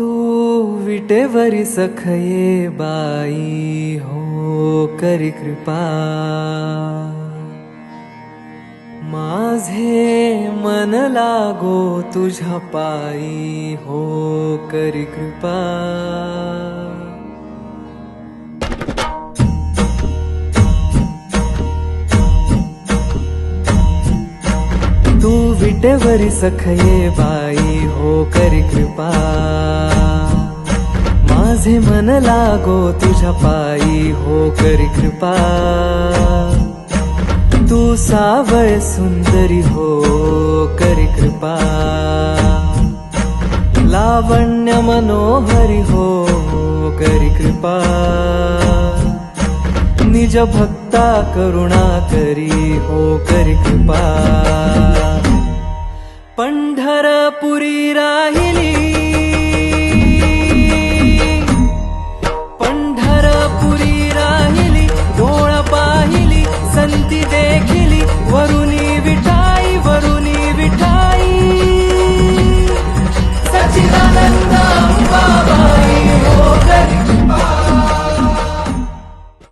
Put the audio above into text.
तू विटेवरी सखये बाई हो करी कृपा. माझे मन लागो तुझ्या पायी हो करी कृपा. तू विटेवरी सखये बाई हो करी कृपा. माझे मन लागो तुझ्या पायी हो करी कृपा. तू सावळ सुंदरी हो करी कृपा. लावण्य मनोहरी हो करी कृपा. निज भक्ता करुणा करी हो करी कृपा. पंढरपुरी राहिली देखिली वरुणी विट